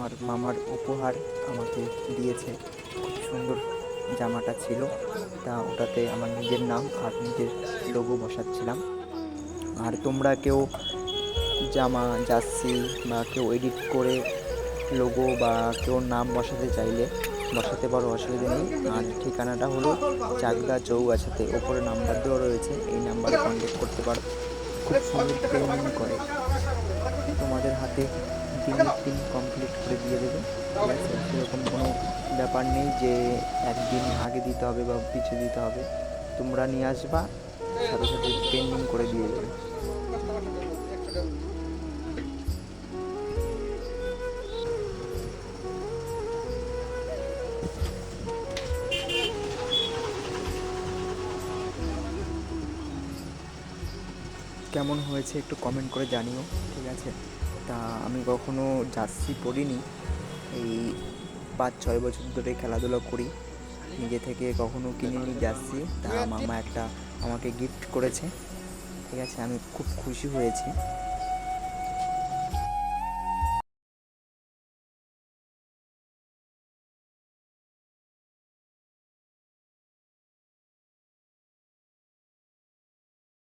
আমার মামার উপহার আমাকে দিয়েছে। খুব সুন্দর জামাটা ছিল। তা ওটাতে আমার নিজের নাম আর নিজের লোগো বসাচ্ছিলাম। আর তোমরা কেউ জামা, জার্সি বা কেউ এডিট করে লোগো বা কেউ নাম বসাতে চাইলে বসাতে পারো, অসুবিধা নেই। আর ঠিকানাটা হলো চাকদা চৌগাছাতে। ওপরে নাম্বার দেওয়া রয়েছে। এই নাম্বারে কন্ট্যাক্ট করতে পারো। খুব সুন্দর করে। তোমাদের হাতে দিনের দিন কমপ্লিট করে দিয়ে দেবে। সেরকম কোনো ব্যাপার নেই যে একদিন আগে দিতে হবে বা পিছিয়ে দিতে হবে। তোমরা নিয়ে আসবা, সাথে সাথে পেন্ডিং করে দিয়ে দেবে। কেমন হয়েছে একটু কমেন্ট করে জানিও, ঠিক আছে? তা আমি কখনো জার্সি পরিনি। এই পাঁচ, ছয় বছর ধরে খেলাধুলা করি। নিজে থেকে কখনো কিনিনি জার্সি। তা মামা একটা আমাকে গিফট করেছে। ঠিক আছে, আমি খুব খুশি হয়েছি।